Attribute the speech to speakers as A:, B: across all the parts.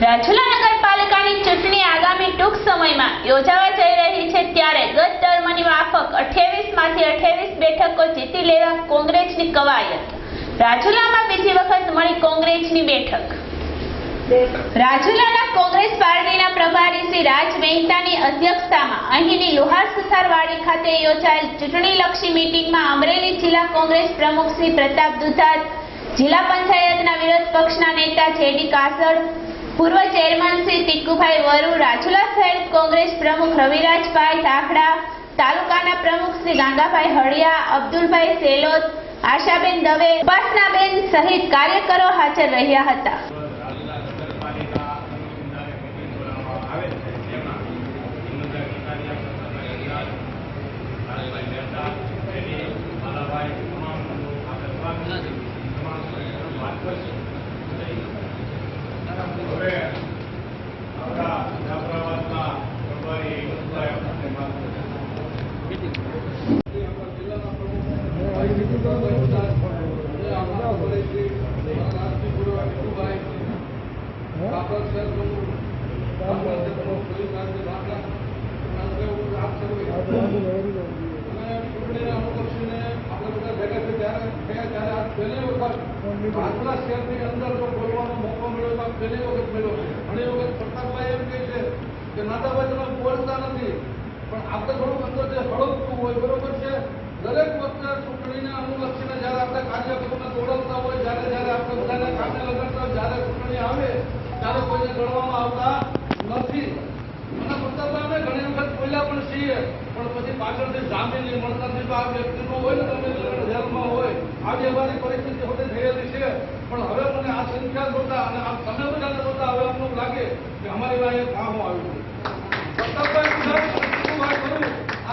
A: રાજુલા નગરપાલિકાની ચૂંટણી આગામી ટૂંક સમયમાં યોજાવા જઈ રહી છે ત્યારે ગત ટર્મની માફક અઠ્યાવીસમાંથી અઠ્યાવીસ બેઠકો જીતી લેવા કોંગ્રેસની કવાયત. રાજુલામાં બીજી વખત મળી કોંગ્રેસની બેઠક. રાજુલાના કોંગ્રેસ પાર્ટીના પ્રભારી શ્રી રાજ મહેતાની અધ્યક્ષતામાં અહીંની લુહાર સુથારવાડી ખાતે યોજાયેલ ચૂંટણીલક્ષી મીટિંગમાં અમરેલી જિલ્લા કોંગ્રેસ પ્રમુખ શ્રી પ્રતાપ દુધાત, જિલ્લા પંચાયતના વિરોધ પક્ષના નેતા જેડી કાસડ પૂર્વ ચેરમેન શ્રી ટીકુભાઈ વરુ, રાજુલા શહેર કોંગ્રેસ પ્રમુખ રવિરાજભાઈ તાખડા તાલુકાના પ્રમુખ શ્રી ગાંગાભાઈ હળિયા, અબ્દુલભાઈ સેલોદ આશાબેન દવે, ઉપાસનાબેન સહિત કાર્યકરો હાજર રહ્યા હતા.
B: રાજુલા
C: શહેરની અંદર જો બોલવાનો મોકો મળ્યો તો પહેલી વખત મળ્યો. ઘણી વખત પ્રતાપભાઈ એમ કહે છે કે નાદાભાઈ તમે બોલતા નથી. પણ આપણે થોડુંક અંદર જે હળવતું હોય બરોબર છે દરેક વખતે ચૂંટણીને અનુલક્ષીને જ્યારે આપણે કાર્યક્રમને દોડવતા હોય જ્યારે જ્યારે આપણે બધાને કામે લગાડતા હોય જ્યારે ચૂંટણી આવે ત્યારે કોઈને ગણવામાં આવતા નથી અને પ્રતાપભાઈ અમે ઘણી વખત બોલ્યા પણ છીએ પણ પછી પાછળથી જામીન નહીં મળતા નથી તો આ વ્યક્તિનો હોય ને તમે જેલમાં હોય આવી અમારી પરિસ્થિતિ હોતે થયેલી છે. પણ હવે મને આ સંખ્યા જોતા અને આ તમે બધાને જોતા હવે અમને લાગે કે અમારી વાહે કામ આવ્યું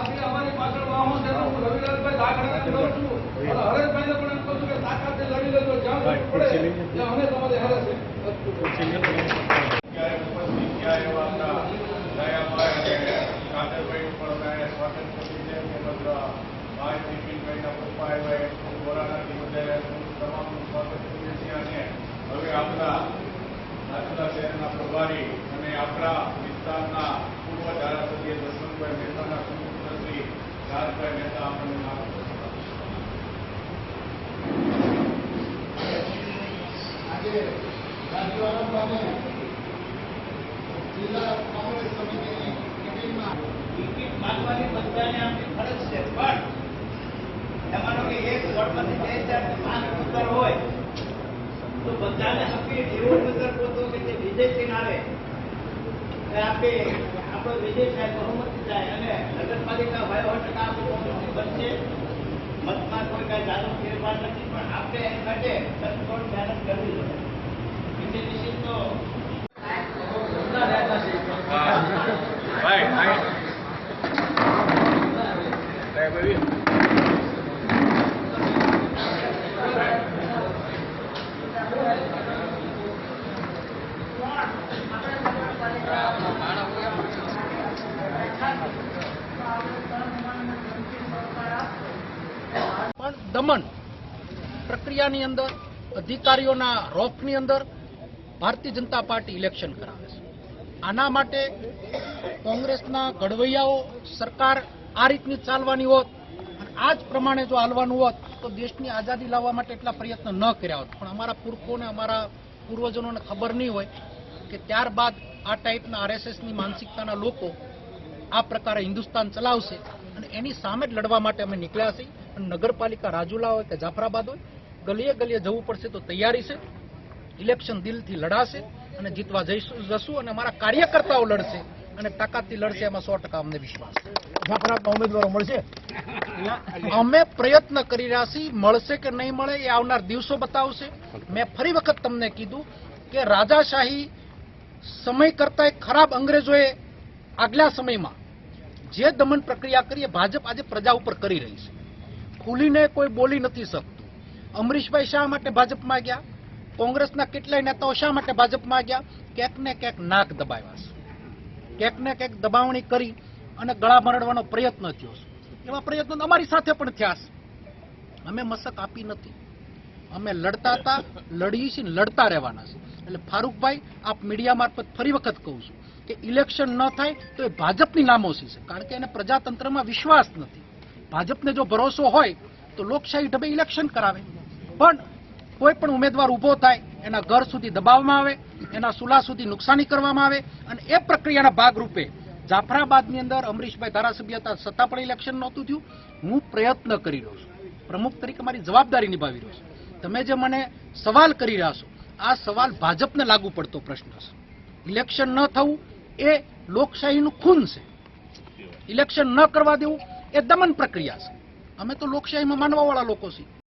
C: છે અમારી પાછળ વાહો છે હું કરું છું. અને હરેશભાઈને પણ એમ કહું છું કે તાકાતથી લડી લેજો જ્યાં પડે ત્યાં અમે તમારી હારે છે
B: ત્યારે ઉપસ્થિત થયા એવા આપણા દયાભાઈ અને કાદરભાઈ પણ મેં સ્વાગત કર્યું છે તેમજ ભાઈ બિપિનભાઈના પપ્પા આવ્યા કોરાનાથી બધા તમામનું સ્વાગત કરીએ છીએ અને હવે આપણા રાજુલા શહેરના પ્રભારી અને આપણા વિસ્તારના પૂર્વ ધારાસભ્ય દર્શનભાઈ મહેતાના સુપુત્ર રાજભાઈ મહેતા આપણને
D: જિલ્લા કોંગ્રેસ સમિતિની મિટિંગમાં
E: ટિકિટ માંગવાની બધાને આપણી ફરજ છે. પણ એમાંનો કે એક વોર્ડમાંથી બે ચાર પાંચ ઉત્તર હોય. તો બધાને આપી એવો નજર ગોતો કે જે વિજય કિનારે આપે આપણો વિજય સાહેબ બહુમતી જાય અને નગરપાલિકા હોય ટકા બનશે. મતમાં કોઈ કાંઈ જાદુ ફેરફાર નથી પણ આપણે એમ માટે સચોટ મહેનત કરવી જોઈએ વિજય નિશ્ચિત તો
B: Right, right. આવી
F: પણ દમન પ્રક્રિયાની અંદર, અધિકારીઓના રોકની અંદર ભારતીય જનતા પાર્ટી ઇલેક્શન કરાવે છે. આના માટે કોંગ્રેસના ઘડવૈયાઓ સરકાર આ રીતની ચાલવાની હોત આ જ પ્રમાણે જો હાલવાનું હોત, તો દેશની આઝાદી લાવવા માટે એટલા પ્રયત્ન ન કર્યા હોત. પણ અમારા પુરખોને, અમારા પૂર્વજોને ખબર નહીં હોય કે ત્યારબાદ આ ટાઈપના આરએસએસની માનસિકતાના લોકો આ પ્રકારે હિન્દુસ્તાન ચલાવશે અને એની સામે જ લડવા માટે અમે નીકળ્યા છીએ. નગરપાલિકા રાજુલા હોય કે જાફરાબાદ હોય ગલીએ ગલીએ જવું પડશે તો તૈયારી છે ઇલેક્શન દિલથી લડાશે અને જીતવા જઈશું જશું અને અમારા કાર્યકર્તાઓ લડશે અને તાકાતથી લડશે એમાં સો ટકા અમને વિશ્વાસ છે.
D: ઉમેદવારો મળશે?
F: અમે પ્રયત્ન કરી રહ્યા છીએ મળશે કે નહીં મળે એ આવનાર દિવસો બતાવશે. મેં ફરી વખત તમને કીધું કે રાજાશાહી સમય કરતા ખરાબ અંગ્રેજોએ આગલા સમયમાં જે દમન પ્રક્રિયા કરી એ ભાજપ આજે પ્રજા ઉપર કરી રહી છે. ખુલીને કોઈ બોલી નથી શકતું. અમરીશભાઈ શા માટે ભાજપમાં ગયા? કોંગ્રેસના કેટલાય નેતાઓ શા માટે ભાજપમાં ગયા? ક્યાંક ને ક્યાંક નાક દબાવ્યા છે. ક્યાંક ને ક્યાંક દબાવણી કરી અને ગળા મરડવાનો પ્રયત્ન થયો છે. એવા પ્રયત્નો અમારી સાથે પણ થયા છે. અમે મસક આપી નથી. અમે લડતા હતા લડીએ છીએ લડતા રહેવાના છે. એટલે ફારૂકભાઈ, આપ મીડિયા મારફત ફરી વખત કહું છું કે ઇલેક્શન ન થાય તો એ ભાજપની નામોશી છે. કારણ કે એને પ્રજાતંત્રમાં વિશ્વાસ નથી. ભાજપને જો ભરોસો હોય તો લોકશાહી ઢબે ઇલેક્શન કરાવે. પણ કોઈ પણ ઉમેદવાર ઊભો થાય, એના ઘર સુધી દબાવવામાં આવે, એના સુલા સુધી નુકસાની કરવામાં આવે અને એ પ્રક્રિયાના ભાગરૂપે જાફરાબાદની અંદર અમરીશભાઈ ધારાસભ્ય હતા, સત્તા પણ ઇલેક્શન નહોતું થયું. હું પ્રયત્ન કરી રહ્યો છું. પ્રમુખ તરીકે મારી જવાબદારી નિભાવી રહ્યો છું. તમે જે મને સવાલ કરી રહ્યા છો, આ સવાલ ભાજપને લાગુ પડતો પ્રશ્ન છે. ઇલેક્શન ન થવું એ લોકશાહીનું ખૂન છે. ઇલેક્શન ન કરવા દેવું એ દમન પ્રક્રિયા છે. અમે તો લોકશાહીમાં માનવાવાળા લોકો છીએ.